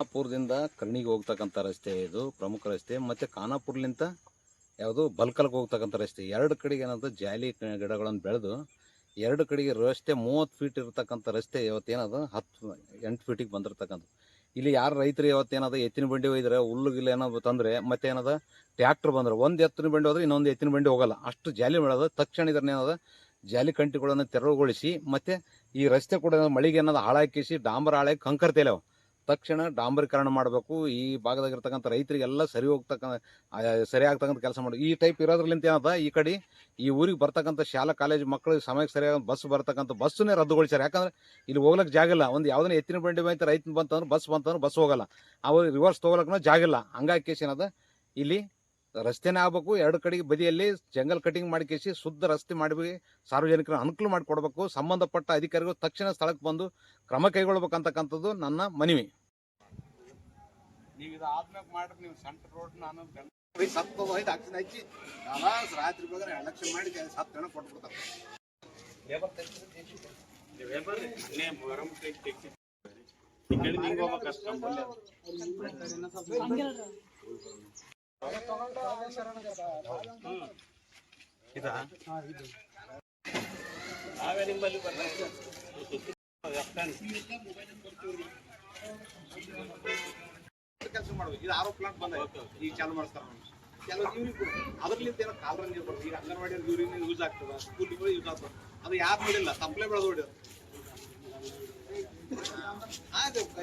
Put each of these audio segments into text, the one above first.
ಖಾನಾಪುರದಿಂದ ಕರ್ಣಿಗೆ ಹೋಗ್ತಕ್ಕಂಥ ರಸ್ತೆ ಇದು, ಪ್ರಮುಖ ರಸ್ತೆ. ಮತ್ತೆ ಖಾನಾಪುರ್ಲಿಂತ ಯಾವುದು ಬಲ್ಕಲ್ಗೆ ಹೋಗ್ತಕ್ಕಂಥ ರಸ್ತೆ. ಎರಡು ಕಡೆಗೆ ಏನದು ಜಾಲಿ ಗಿಡಗಳನ್ನು ಬೆಳೆದು, ಎರಡು ಕಡೆಗೆ ರಸ್ತೆ ಮೂವತ್ತು ಫೀಟ್ ಇರತಕ್ಕಂಥ ರಸ್ತೆ ಇವತ್ತೇನದು ಹತ್ತು, ಎಂಟು ಫೀಟಿಗೆ ಬಂದಿರತಕ್ಕಂಥ ಇಲ್ಲಿ ಯಾರು ರೈತರು ಇವತ್ತೇನದ ಎತ್ತಿನ ಬಂಡಿ ಒಯ್ದ್ರೆ ಹುಲ್ಲುಗಿಲ್ಲ ಏನೋ ತಂದ್ರೆ, ಮತ್ತೆ ಏನದ? ಟ್ರ್ಯಾಕ್ಟರ್ ಬಂದ್ರೆ. ಒಂದು ಎತ್ತಿನ ಬಂಡಿ ಹೋದ್ರೆ ಇನ್ನೊಂದು ಎತ್ತಿನ ಬಂಡಿ ಹೋಗಲ್ಲ. ಅಷ್ಟು ಜಾಲಿ ಬೆಳೆದ ತಕ್ಷಣ ಏನದ? ಜಾಲಿ ಕಂಟಿಗಳನ್ನು ತೆರವುಗೊಳಿಸಿ, ಮತ್ತೆ ಈ ರಸ್ತೆ ಕೂಡ ಮಳಿಗೆ ಏನದ? ಹಾಳಾಕಿಸಿ, ಡಾಂಬರ್ ಹಾಳಾಗಿ ಕಂಕರ್ ತೇಲವ ತಕ್ಷಣ ಡಾಂಬರೀಕರಣ ಮಾಡಬೇಕು. ಈ ಭಾಗದಾಗಿರ್ತಕ್ಕಂಥ ರೈತರಿಗೆಲ್ಲ ಸರಿ ಹೋಗ್ತಕ್ಕಂಥ ಸರಿ ಆಗ್ತಕ್ಕಂಥ ಕೆಲಸ ಮಾಡಿ. ಈ ಟೈಪ್ ಇರೋದ್ರಲಿಂತ ಏನದ, ಈ ಕಡೆ ಈ ಊರಿಗೆ ಬರ್ತಕ್ಕಂಥ ಶಾಲಾ ಕಾಲೇಜು ಮಕ್ಕಳು ಸಮಯಕ್ಕೆ ಸರಿಯಾಗಿ ಬಸ್ ಬರ್ತಕ್ಕಂಥ ಬಸ್ಸನ್ನೇ ರದ್ದುಗೊಳಿಸ್ಯಾರ. ಯಾಕಂದ್ರೆ ಇಲ್ಲಿ ಹೋಗ್ಲಕ್ಕೆ ಜಾಗಿಲ್ಲ ಒಂದು ಯಾವ್ದನ್ನ ಎತ್ತಿನ ಬಂಡಿ ಬಂತ ರೈತನ ಬಂತಂದ್ರೆ ಬಸ್ ಬಂತಂದ್ರೆ ಬಸ್ ಹೋಗಲ್ಲ. ಅವ್ರು ರಿವರ್ಸ್ ತೊಗೊಳಕ್ಕೂ ಜಾಗಿಲ್ಲ ಹಂಗಾಗಿ ಕೇಸ್ ಏನದ, ಇಲ್ಲಿ ರಸ್ತೆನೇ ಆಗ್ಬೇಕು ಎರಡು ಕಡೆಗೆ ಬದಿಯಲ್ಲಿ ಜಂಗಲ್ ಕಟಿಂಗ್ ಮಾಡಿ ಕೇಸಿ ಶುದ್ಧ ರಸ್ತೆ ಮಾಡಿ ಸಾರ್ವಜನಿಕರ ಅನುಕೂಲ ಮಾಡಿಕೊಡ್ಬೇಕು ಸಂಬಂಧಪಟ್ಟ ಅಧಿಕಾರಿಗಳು ತಕ್ಷಣ ಸ್ಥಳಕ್ಕೆ ಬಂದು ಕ್ರಮ ಕೈಗೊಳ್ಬೇಕಂತಕ್ಕಂಥದ್ದು ನನ್ನ ಮನವಿ. ನೀವು ಇದು ಆದ್ಮೇಲೆ ಮಾಡ್ರಿ ನೀವು ಸೆಂಟ್ರ್ ರೋಡ್ ನಾನು ಸತ್ತು ಹೋಯ್ತು ಆಕ್ಸಿಡೆಂಟ್ ಹಚ್ಚಿ ಅಲಾಸ್ ರಾತ್ರಿ ಬೇಕಾದ್ರೆ ಎಲೆಕ್ಷನ್ ಮಾಡಿ ಸತ್ತು ಜನ ಕೊಟ್ಬಿಡ್ತಾರೆ. ಕೆಲಸ ಮಾಡ್ಬೇಕು ಆರೋ ಪ್ಲಾಂಟ್ ಬಂದ ಚಾಲು ಕೆಲವು ಏನೋ ಕಾಲರ ನೀರು ಬರ್ತದೆ ಈಗ ಯೂಸ್ ಆಗ್ತದ ಸ್ಕೂಲಿಗೆ ಯೂಸ್ ಆಗ್ತದೆ ಅದು ಯಾರು ನೋಡಿಲ್ಲ ಸಪ್ಲೈ ಬೆಳೆದು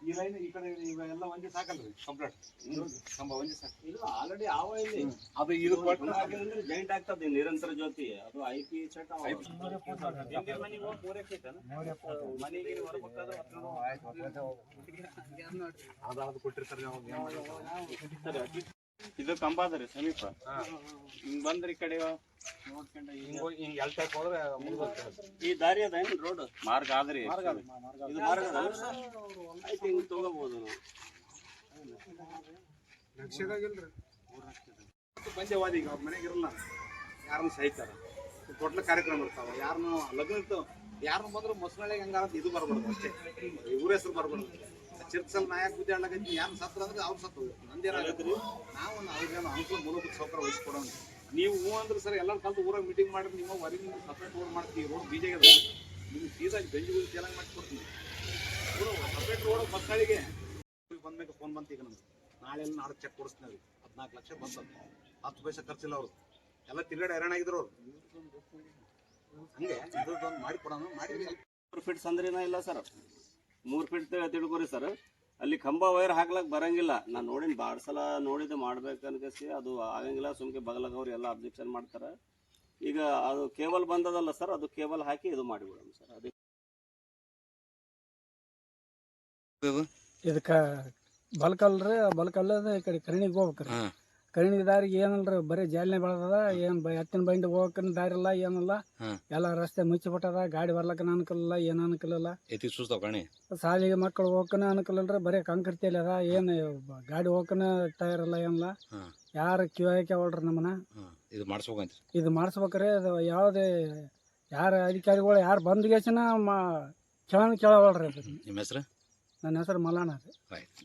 ಈ ಲೈನ್ ಈ ಕಡೆ ಇವೆಲ್ಲ ಒಂದೇ ಸಾಕಲ್ರಿ ಕಂಪ್ಲೀಟ್ ಕಂಬ ಒಂದೇ ಸಾಕು. ಇಲ್ಲ ಆಲ್ರೆಡಿ ಆವ ಇಲ್ಲಿ ಅದು ಇದು ಕೊಟ್ಟು ಹಾಕಿದ್ರೆ ಜಾಯಿಂಟ್ ಆಗ್ತದೆ ನಿರಂತರ ಜ್ಯೋತಿ. ಅದು ಐ ಪಿ ಸೆಟ್ ಮನೆಗೆ ಬರ್ಬೇಕಾದ್ರೆ ಅದು ಅದು ಕೊಟ್ಟಿರ್ತಾರೆ? ಇದು ಕಂಬ ಅದ ರೀ ಸಮೀಪ ಹಿಂಗ್ ಬಂದ್ರಿ ಈ ಕಡೆ ನೋಡ್ಕೊಂಡ ಹಿಂಗ್ ಹೋಗಿ ಹಿಂಗ್ ಎಲ್ ಟೈಪ್ ಹೋದ್ರೆ ಮುಂದೆ ಈ ದಾರಿ ಅದ ಏನ್ ರೋಡ್ ಮಾರ್ಗ ಆದ್ರಿ. ಇದು ಮಾರ್ಗ ಅದ? ಆಯ್ತು ಹಿಂಗ್ ತಗೋಬಹುದು ನಾವು. ಬಂದೇವಾದ ಈಗ ಅವ್ರ ಮನೆಗೆ ಇರಲ್ಲ. ಯಾರನ್ನ ಸಹಿತಾರ? ದೊಡ್ಡ ಕಾರ್ಯಕ್ರಮ ಇರ್ತಾವ. ಯಾರನ್ನು ಲಗ್ನ ಇರ್ತಾವ ಯಾರನ್ನ ಬಂದ್ರು ಮೊಸಳೆ ಹೆಂಗಾರ ಇದು ಬರ್ಬಾರ್ದು ಅಷ್ಟೇ. ಇವ್ರ ಹೆಸರು ಬರ್ಬಾರ್ದು. ಚಿರ್ಸಲ್ ನಾಯಕ ಬುದ್ಧಿ ಆಡ್ಲಾಕೈತಿ ಯಾರು ಸತ್ರ ಅಂದ್ರೆ ಅವ್ರು ಸತ್ತು ನಂದೇನಾಗತ್ರಿ ನಾವು ಅವ್ರಿಗೇನು ಅನುಕೂಲ ಮೂಲಭೂತ ಸೌಕರ್ಯ ವಹಿಸ್ಕೊಡೋಣ ನೀವು ಹೂ ಅಂದ್ರೆ ಸರ್ ಎಲ್ಲರೂ ಕಲ್ತು ಊರಾಗ ಮೀಟಿಂಗ್ ಮಾಡಿ ನಿಮ್ಮ ಹೊರಗೆ ಸಪ್ರೇಟ್ ರೋಡ್ ಮಾಡ್ತೀವಿ ರೋಡ್ ಬೀಜ ಅದ. ನಿಮ್ಗೆ ಸೀದಾ ಗಂಜಿ ಗುಂಜಿ ಚೆನ್ನಾಗಿ ಮಾಡಿಕೊಡ್ತೀನಿ ಸಪ್ರೇಟ್ ರೋಡ್ ಮಕ್ಕಳಿಗೆ ಬಂದ್ಮೇಲೆ ಫೋನ್ ಬಂತು ಈಗ ನಮ್ಗೆ. ನಾಳೆ ಎಲ್ಲ ನಾಳೆ ಚೆಕ್ ಕೊಡಿಸ್ತೀವಿ ಹದಿನಾಲ್ಕು ಲಕ್ಷ ಬಂತಂತ. ಹತ್ತು ಪೈಸೆ ಖರ್ಚಿಲ್ಲ ಅವರು. ಎಲ್ಲ ತಿರುಗಾಡಿ ಹೈರಾಣ ಆಗಿದ್ರು ಅವ್ರು. ಹಂಗೆ ಇದ್ರದ್ದೊಂದು ಮಾಡಿ ಕೊಡೋಣ ಮಾಡಿ ಪ್ರಾಫಿಟ್ಸ್ ಅಂದ್ರೇನೋ ಇಲ್ಲ ಸರ್? ಮೂರ್ ಫೀಟ್ ತಿಳ್ಕೊರಿ ಸರ್ ಅಲ್ಲಿ ಕಂಬ ವೈರ್ ಹಾಕ್ಲಕ್ ಬರಂಗಿಲ್ಲ. ನಾನ್ ನೋಡಿನ ಬಾಡ್ ಸಲ ನೋಡಿದ ಮಾಡ್ಬೇಕನ್ಕಸಿ ಅದು ಆಗಂಗಿಲ್ಲ ಸುಮ್ಕೆ ಬಗಲಾಗವ್ರು ಎಲ್ಲ ಅಬ್ಜೆಕ್ಷನ್ ಮಾಡ್ತಾರ. ಈಗ ಅದು ಕೇಬಲ್ ಬಂದದಲ್ಲ ಸರ್ ಅದು ಕೇಬಲ್ ಹಾಕಿ ಇದು ಮಾಡಿಬಿಡೋಣ ಸರ್ ಅದೇ. ಇದಕ್ಕೆ ಬಲ್ಕಲ್ರಿ ಬಲ್ಕಲ್ಲದ ಈ ಕಡೆ ಕರಿಣಿಗೆ ಹೋಗ್ಬೇಕ್ರಿ. ಕರ್ಣಿ ದಾರಿಗೆ ಏನಲ್ರಿ ಬರೀ ಜಾಲಿನೇ ಬೆಳೆದದ ಏನ್ ಬ ಎತ್ತಿನ ಬಂಡಿ ಹೋಗಕ್ಕನ ದಾರಿ ಇಲ್ಲ ಏನಲ್ಲ. ಹಾ. ಎಲ್ಲ ರಸ್ತೆ ಮುಚ್ಚಿಬಿಟ್ಟದ ಗಾಡಿ ಬರ್ಲಕ್ಕನ ಅನುಕೂಲ ಇಲ್ಲ ಏನು ಅನುಕೂಲ ಇಲ್ಲ ಎತ್ತಿ ಸುಸ್ತಾವ ಕಣಿ. ಶಾಲೆಗೆ ಮಕ್ಕಳು ಹೋಗಕ್ಕನ ಅನುಕೂಲ ಇಲ್ರಿ ಬರೀ ಕಂಕರ್ ತೇಲಿ ಅದ ಏನು ಗಾಡಿ ಹೋಗಕ್ಕನ ಟೈರ್ ಇಲ್ಲ ಏನಿಲ್ಲ. ಹಾ. ಯಾರು ಕಿವಿ ಹಾಕ್ಯಾವಲ್ರಿ ನಮ್ಮನ್ನ? ಇದು ಮಾಡಿಸ್ಬೇಕಂತ ಇದು ಮಾಡಿಸ್ಬೇಕ್ರಿ ಅದು ಯಾವುದೇ ಯಾರ ಅಧಿಕಾರಿಗಳು ಯಾರು ಬಂದ್ಗೇಸಿನ ಮಾ ಕೇಳೋಣ ಕೇಳವಲ್ರಿ. ನಿಮ್ಮ ಹೆಸರು? ನನ್ನ ಹೆಸರು ಮಲಾನ ರೀ. ಆಯ್ತು.